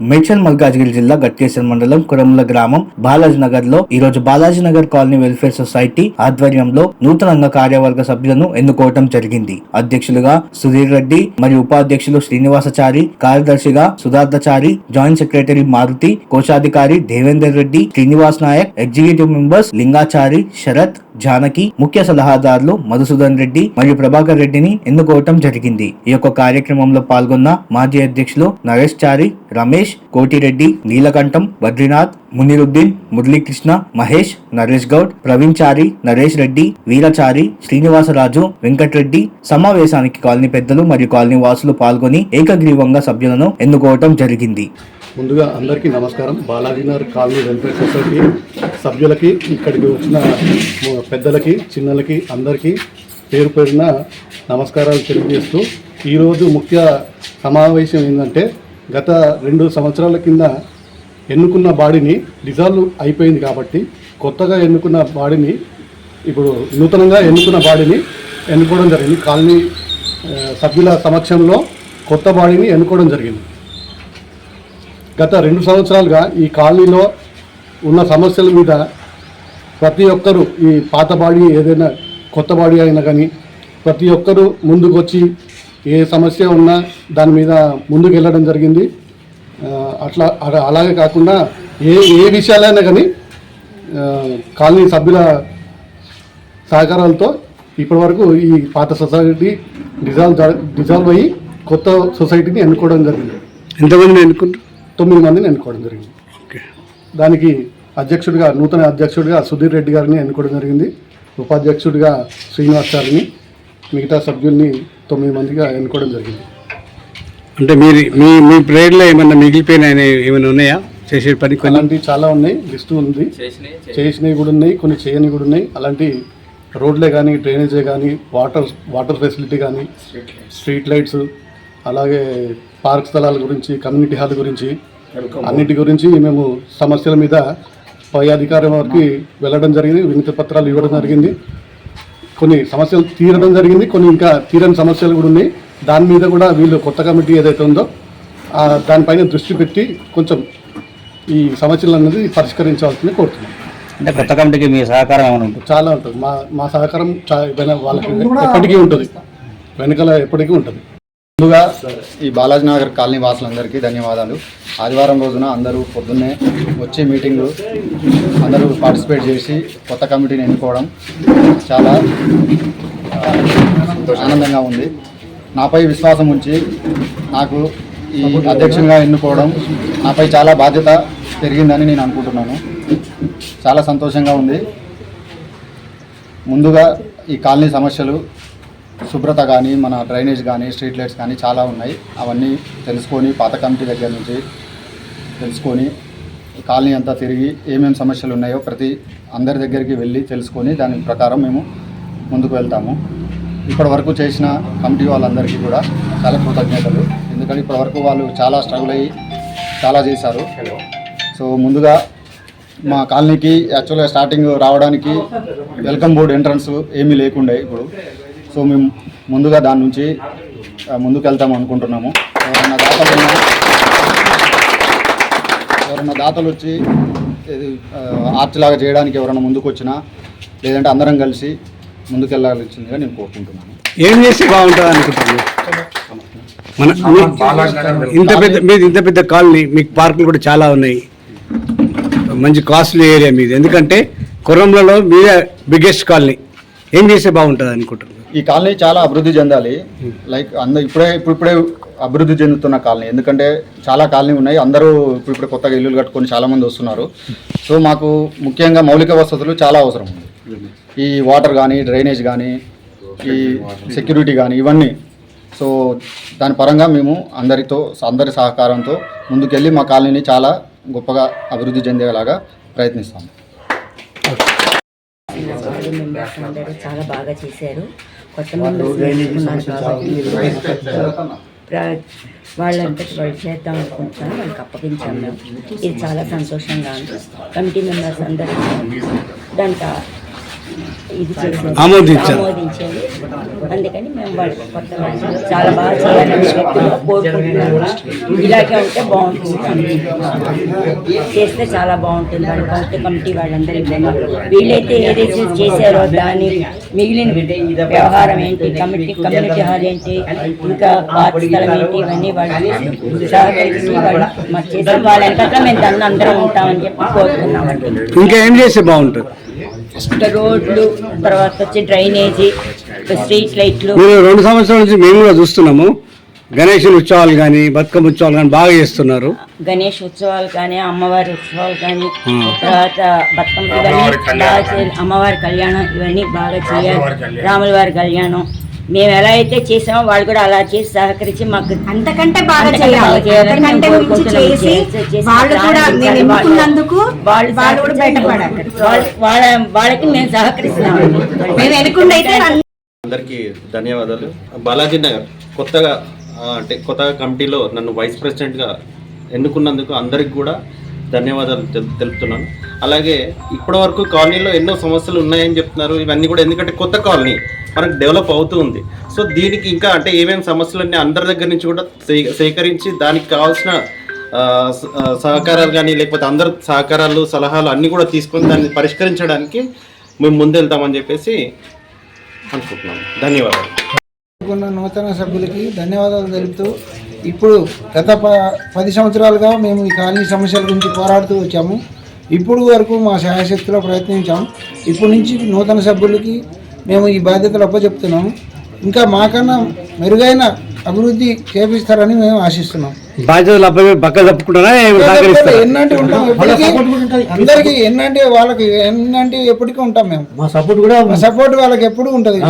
మేడ్చల్ మల్కాజ్గిరి జిల్లా గట్కేశ్వర మండలం కురముల గ్రామం బాలాజీ నగర్లో ఈ రోజు Balaji Nagar colony welfare society ఆధ్వర్యంలో నూతనంగా కార్యవర్గ సభ్యులను ఎన్నుకోవటం జరిగింది. అధ్యక్షులుగా సుధీర్ రెడ్డి మరియు ఉపాధ్యక్షులు శ్రీనివాసచారి కార్యదర్శిగా సుధార్థచారి జాయింట్ సెక్రటరీ మారుతి కోశాధికారి దేవేందర్ రెడ్డి శ్రీనివాస్ నాయక్ ఎగ్జిక్యూటివ్ మెంబర్స్ లింగాచారి శరత్ జానకి ముఖ్య సలహాదారులు మధుసూదన్ రెడ్డి మరియు ప్రభాకర్ రెడ్డిని ఎన్నుకోవటం జరిగింది. ఈ యొక్క కార్యక్రమంలో పాల్గొన్న మాజీ అధ్యక్షులు నరేష్ చారి రమేష్ కోటిరెడ్డి నీలకంఠం బద్రీనాథ్ మునిరుద్దీన్ మురళీకృష్ణ మహేష్ నరేష్ గౌడ్ ప్రవీణ్ చారి నరేష్ రెడ్డి వీరచారి శ్రీనివాసరాజు వెంకటరెడ్డి సమావేశానికి కాలనీ పెద్దలు మరియు కాలనీ వాసులు పాల్గొని ఏకగ్రీవంగా సభ్యులను ఎన్నుకోవటం జరిగింది. ముందుగా అందరికీ నమస్కారం. బాలాజీనగర్ కాలనీ వెల్ఫేర్ సొసైటీ సభ్యులకి ఇక్కడికి వచ్చిన పెద్దలకి చిన్నలకి అందరికీ పేరు పేరున నమస్కారాలు తెలియజేస్తూ ఈరోజు ముఖ్య సమావేశం ఏంటంటే గత రెండు సంవత్సరాల కింద ఎన్నుకున్న బాడీని డిజాల్వ్ అయిపోయింది కాబట్టి కొత్తగా ఎన్నుకున్న బాడీని ఇప్పుడు నూతనంగా ఎన్నుకున్న బాడీని ఎన్నుకోవడం జరిగింది. కాలనీ సభ్యుల సమక్షంలో కొత్త బాడీని ఎన్నుకోవడం జరిగింది. గత రెండు సంవత్సరాలుగా ఈ కాలనీలో ఉన్న సమస్యల మీద ప్రతి ఒక్కరూ ఈ పాత బాడీ ఏదైనా కొత్త బాడీ అయినా కానీ ప్రతి ఒక్కరూ ముందుకొచ్చి ఏ సమస్య ఉన్నా దాని మీద ముందుకు వెళ్ళడం జరిగింది. అట్లా అలా- అలాగే కాకుండా ఏ ఏ విషయాలైనా కానీ కాలనీ సభ్యుల సహకారాలతో ఇప్పటివరకు ఈ పాత సొసైటీ డిజాల్వ్ డిజాల్వ్ అయ్యి కొత్త సొసైటీని ఎన్నుకోవడం జరిగింది. ఎంతమంది ఎన్నుకుంటారు? తొమ్మిది మందిని ఎన్నుకోవడం జరిగింది. ఓకే. దానికి అధ్యక్షుడిగా నూతన అధ్యక్షుడిగా సుధీర్ రెడ్డి గారిని ఎన్నుకోవడం జరిగింది. ఉపాధ్యక్షుడిగా శ్రీనివాస్ గారిని మిగతా సభ్యుల్ని తొమ్మిది మందిగా ఎన్నుకోవడం జరిగింది. అంటే మీరు మీ మీ ప్రేయర్లో ఏమన్నా మిగిలిపోయిన ఏమైనా ఉన్నాయా? చేసే పని కొన్ని? అలాంటివి చాలా ఉన్నాయి లిస్టు ఉంది. చేసినవి కూడా ఉన్నాయి కొన్ని చేయని కూడా ఉన్నాయి. అలాంటి రోడ్లే కానీ డ్రైనేజే కానీ వాటర్ వాటర్ ఫెసిలిటీ కానీ స్ట్రీట్ లైట్స్ అలాగే పార్క్ స్థలాల గురించి కమ్యూనిటీ హాల్ గురించి అన్నిటి గురించి మేము సమస్యల మీద పై అధికారం వరకు వెళ్ళడం జరిగింది వినతి పత్రాలు ఇవ్వడం జరిగింది. కొన్ని సమస్యలు తీరడం జరిగింది కొన్ని ఇంకా తీరని సమస్యలు కూడా ఉన్నాయి. దాని మీద కూడా వీళ్ళు కొత్త కమిటీ ఏదైతే ఉందో ఆ దానిపైన దృష్టి పెట్టి కొంచెం ఈ సమస్యలు అనేది పరిష్కరించాల్సింది కోరుతున్నాం. అంటే కొత్త కమిటీకి మీ సహకారం ఏమైనా ఉంటుంది? చాలా ఉంటుంది. మా మా సహకారం వాళ్ళకి ఎప్పటికీ ఉంటుంది. వెనకాల ఎప్పటికీ ఉంటుంది. ముందుగా ఈ బాలాజీ నగర్ కాలనీ వాసులందరికీ ధన్యవాదాలు. ఆదివారం రోజున అందరూ పొద్దున్నే వచ్చే మీటింగ్లు అందరూ పార్టిసిపేట్ చేసి కొత్త కమిటీని ఎన్నుకోవడం చాలా ఆనందంగా ఉంది. నాపై విశ్వాసం ఉంచి నాకు ఈ అధ్యక్షునిగా ఎన్నుకోవడం నాపై చాలా బాధ్యత పెరిగిందని నేను అనుకుంటున్నాను. చాలా సంతోషంగా ఉంది. ముందుగా ఈ కాలనీ సమస్యలు శుభ్రత కానీ మన డ్రైనేజ్ కానీ స్ట్రీట్ లైట్స్ కానీ చాలా ఉన్నాయి. అవన్నీ తెలుసుకొని పాత కమిటీ దగ్గర నుంచి తెలుసుకొని ఈ కాలనీ అంతా తిరిగి ఏమేమి సమస్యలు ఉన్నాయో ప్రతి అందరి దగ్గరికి వెళ్ళి తెలుసుకొని దాని ప్రకారం మేము ముందుకు వెళ్తాము. ఇప్పటి వరకు చేసిన కమిటీ వాళ్ళందరికీ కూడా చాలా కృతజ్ఞతలు. ఎందుకంటే ఇప్పటి వరకు వాళ్ళు చాలా స్ట్రగుల్ అయ్యి చాలా చేశారు. సో ముందుగా మా కాలనీకి యాక్చువల్గా స్టార్టింగ్ రావడానికి వెల్కమ్ బోర్డ్ ఎంట్రన్స్ ఏమీ లేకుండే ఇప్పుడు. సో మేము ముందుగా దాని నుంచి ముందుకు వెళ్తాం అనుకుంటున్నాము. ఎవరైనా దాతలు ఉన్నా ఎవరైనా దాతలు వచ్చి ఇది ఆ, ఆర్చ్ లాగా చేయడానికి ఎవరైనా ముందుకు వచ్చినా లేదంటే అందరం కలిసి ముందుకు వెళ్ళాల్సిందిగా నేను కోరుకుంటున్నాను. ఏం చేస్తే బాగుంటుంది అనుకుంటున్నారు? మన ఇంత పెద్ద మీది ఇంత పెద్ద కాలనీ మీకు పార్కులు కూడా చాలా ఉన్నాయి. మంచి కాస్ట్లీ ఏరియా మీది. ఎందుకంటే కుర్రంలలో మీదే బిగ్గెస్ట్ కాలనీ. ఏం చేస్తే బాగుంటుంది అనుకుంటున్నారు? ఈ కాలనీ చాలా అభివృద్ధి చెందాలి. లైక్ అందరు ఇప్పుడే ఇప్పుడిప్పుడే అభివృద్ధి చెందుతున్న కాలనీ. ఎందుకంటే చాలా కాలనీ ఉన్నాయి. అందరూ ఇప్పుడు కొత్తగా ఇల్లులు కట్టుకొని చాలా మంది వస్తున్నారు. సో మాకు ముఖ్యంగా మౌలిక వసతులు చాలా అవసరం. ఉంది ఈ వాటర్ కానీ డ్రైనేజ్ కానీ ఈ సెక్యూరిటీ కానీ ఇవన్నీ. సో దాని పరంగా మేము అందరితో అందరి సహకారంతో ముందుకెళ్ళి మా కాలనీని చాలా గొప్పగా అభివృద్ధి చెందేలాగా ప్రయత్నిస్తాము. బాడీ మెంబర్స్ అందరూ చాలా బాగా చేశారు. కొత్త మెంబర్స్ నేర్చుకున్నారు కాబట్టి వాళ్ళంతటి వాళ్ళు చేద్దాం అనుకుంటున్నాను వాళ్ళకి అప్పగించాం మేము. ఇది చాలా సంతోషంగా ఉంది. కమిటీ మెంబర్స్ అందరూ దానికి ఇది ఆమోదించారు. అందుకని మేము కొత్త చాలా బాగా చేయాలని కోరుకుంటున్నాము. ఇలాగే ఉంటే బాగుంటుంది. చేస్తే చాలా బాగుంటుంది. వాళ్ళ కొత్త కమిటీ వాళ్ళందరూ వీళ్ళైతే ఏదైతే చేశారో దాని మిగిలిన వ్యవహారం ఏంటి? కమిటీ కమ్యూనిటీ హాల్ ఏంటి? ఇంకా పార్క్ స్థలం ఏంటి? ఇవన్నీ వాళ్ళు సహకరించి వాళ్ళు మాకు చేసిన వాళ్ళ మేము దాన్ని అందరం ఉంటామని చెప్పి కోరుతున్నామండి ఇంకా ఏం చేస్తే బాగుంటుంది? రోడ్లు తర్వాత వచ్చి డ్రైనేజీ స్ట్రీట్ లైట్లు. మీరు రెండు సంవత్సరాల నుంచి మేము కూడా చూస్తున్నాము. గణేష్ ఉత్సవాలు కానీ బతుకమ్మ ఉత్సవాలు కానీ బాగా చేస్తున్నారు. గణేష్ ఉత్సవాలు కానీ అమ్మవారి ఉత్సవాలు కానీ తర్వాత బతుకమ్మ ఇవన్నీ బాగా చేయాలి. అమ్మవారి కళ్యాణం ఇవన్నీ బాగా చేయాలి. రాముల వారి కళ్యాణం. మేము ఎలా అయితే చేసామో వాళ్ళు కూడా అలా చేసి సహకరించి మాకు అంతకంటే బాగా చేయాలి. అంతకంటే మేము మించి కోరుకుంటున్నాము. చేసి చేసి- చేసి వాళ్ళు కూడా వాళ్ళు మేము ఎన్నుకున్నందుకు వాళ్ళు వాళ్ళు కూడా బయటపడాలి. వాళ్ళ- వాళ్ళ వాళ్ళకి మేము సహకరిస్తున్నాము మేము అందరికీ ధన్యవాదాలు. బాలాజీ నగర్ కొత్తగా అంటే కొత్తగా కమిటీలో నన్ను వైస్ ప్రెసిడెంట్గా ఎన్నుకున్నందుకు అందరికి కూడా ధన్యవాదాలు తెలు- తెలుపుతున్నాను. అలాగే ఇప్పటివరకు కాలనీలో ఎన్నో సమస్యలు ఉన్నాయని చెప్తున్నారు. ఇవన్నీ కూడా ఎందుకంటే కొత్త కాలనీ. మనకు డెవలప్ అవుతూ ఉంది. సో దీనికి ఇంకా అంటే ఏమేమి సమస్యలన్నీ అందరి దగ్గర నుంచి కూడా సే- సేకరించి దానికి కావాల్సిన స- సహకారాలు కానీ లేకపోతే అందరి సహకారాలు సలహాలు అన్నీ కూడా తీసుకొని దాన్ని పరిష్కరించడానికి మేము ముందెళ్తామని చెప్పేసి అనుకుంటున్నాను ధన్యవాదాలు. ఉన్న నూతన సభ్యులకి ధన్యవాదాలు తెలుపుతూ ఇప్పుడు గత ప పది సంవత్సరాలుగా మేము ఈ కాలనీ సమస్యల గురించి పోరాడుతూ వచ్చాము. ఇప్పుడు వరకు మా శాయశక్తిలో ప్రయత్నించాం. ఇప్పటి నుంచి నూతన సభ్యులకి మేము ఈ బాధ్యతలు అప్పచెప్తున్నాము ఇంకా మాకన్నా మెరుగైన అభివృద్ధి చేపిస్తారని మేము ఆశిస్తున్నాం. బాధ్యతలు అబ్బాయి పక్క తప్పుకుంటారా? ఏమి సహకరిస్తారా ఎన్నంటి ఉంటాం? ఎప్పటికీ అందరికీ ఎన్నంటి వాళ్ళకి ఎన్నంటి ఎప్పటికీ ఉంటాం మేము. మా సపోర్ట్ కూడా మా సపోర్ట్ వాళ్ళకి ఎప్పుడు ఉంటుంది.